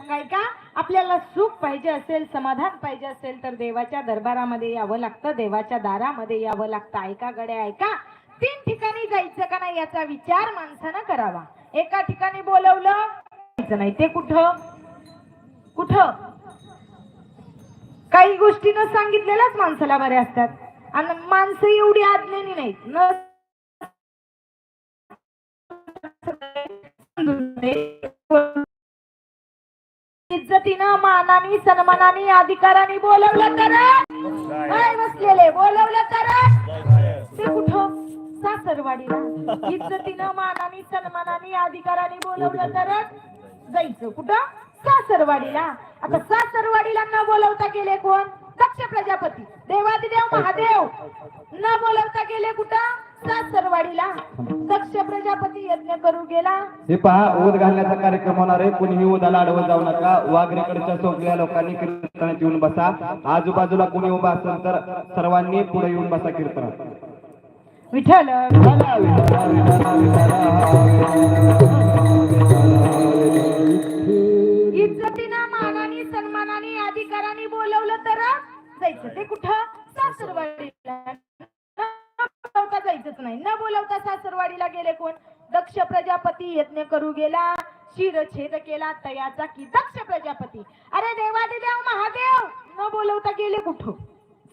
मग ऐका आपल्याला सुख पाहिजे असेल समाधान पाहिजे असेल तर देवाच्या दरबारामध्ये यावं लागतं देवाच्या दारामध्ये यावं लागतं. ऐका गड्या ऐका. तीन ठिकाणी जायचं का नाही याचा विचार माणसानं करावा. एका ठिकाणी बोलवलं नाही. ते कुठं? कुठं? काही गोष्टी न सांगितलेल्याच माणसाला बऱ्या असतात. आणि माणसं एवढी आज्ञानी नाहीत. न इज्जतीनं मानाने सन्मानाने अधिकाराने बोलवलं तर? काय बसलेले? बोलवलं तर? ते कुठं? सासरवाडीला. इज्जतीनं मानाने सन्मानाने अधिकाराने बोलवलं तर? जायचं कुठं? सासरवाडीला. आता सासरवाडीला न बोलवता गेले कोण? दक्ष प्रजापती. देवादिदेव महादेव. न बोलवता गेले कुठं? सासरवाडीला दक्ष प्रजापती यज्ञ करू गेला. हे पहा ओद घालण्याचा कार्यक्रम होणार आहे. कुणीही ओदाला अडवत जाऊ नका. वाघरेकडच्या सोपल्या लोकांनी कीर्तनात येऊन बसा. आजूबाजूला कोणी उभा असेल तर सर्वांनी पुढे येऊन बसा कीर्तनात. विठ्ठल. बोलवता सासरवाडीला गेले कोण? दक्ष प्रजापती यज्ञ करू गेला. शिरछेद केला तयाचा की दक्ष प्रजापती. अरे देवादिदेव महादेव! न बोलवता गेले कुठं?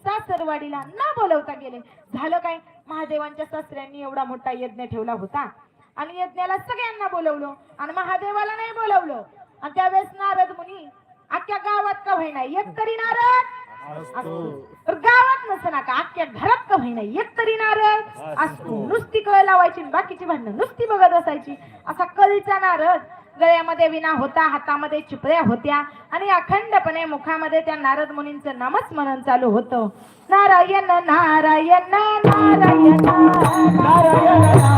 सासरवाडीला न बोलवता गेले. झालं काय? महादेवांच्या सासऱ्यांनी एवढा मोठा यज्ञ ठेवला होता. आणि यज्ञाला सगळ्यांना बोलवलं. आणि महादेवाला नाही बोलवलं. आणि त्यावेळेस नारद मुनी अख्ख्या गावात का होईना? एक तरी नारद! ना का अख्ख्या घरात का होईना एक तरी नारद. असतो नुसती कळ लावायची बाकीची भांडणं नुसती बघत असायची. असा कळीचा नारद. गळ्यामध्ये विना होता हातामध्ये चिपऱ्या होत्या आणि अखंडपणे मुखामध्ये त्या नारद मुनींचं नामस्मरण चालू होतं. नारायण नारायण नारायण नारायण.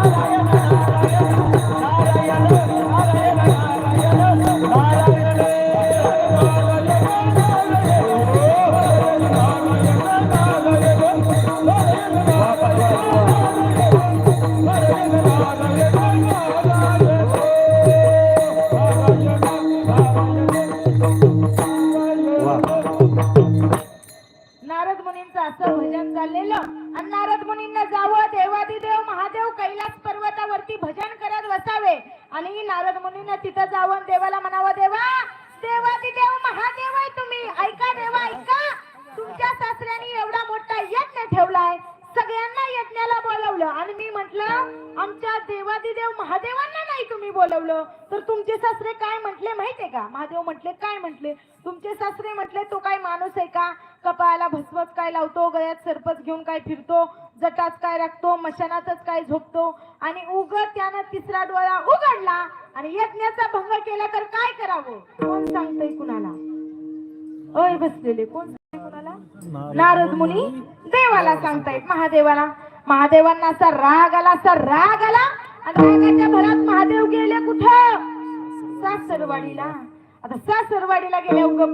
असं भजन चाललेलं आणि नारद मुनींना जावं देवादिदेव महादेव कैलास पर्वतावरती भजन करत बसावे. आणि नारद मुनींना तिथं जावं देवाला म्हणावं देवा देवादिदेव महादेव आहे तुम्ही. ऐका देवा ऐका. तुमच्या सासऱ्याने एवढा मोठा यज्ञ ठेवलाय. सगळ्यांना यज्ञाला बोलवलं. आणि मी म्हंटल आमच्या देवादिदेव महादेवांना नाही तुम्ही बोलवलं. तर तुमचे सासरे काय म्हंटले माहितीये का? महादेव म्हटले काय म्हटले? तुमचे सासरे म्हटले तो काय माणूस आहे का? कपाळाला भस्मच काय लावतो? गळ्यात सरपच घेऊन काय फिरतो? जटाच काय राखतो? मशानातच काय झोपतो? आणि उग त्यानं तिसरा डोळा उघडला आणि यज्ञाचा भंग केला तर काय करावं? कोण सांगतय कुणाला? अय बसलेले कोण नारद मुनी. देवाला सांगतायत महादेवाला. महादेवांना असा राग आला असा राग आला. रागाच्या भरात महादेव गेले कुठं? सासरवाडीला. आता सासरवाडीला गेल्या उगम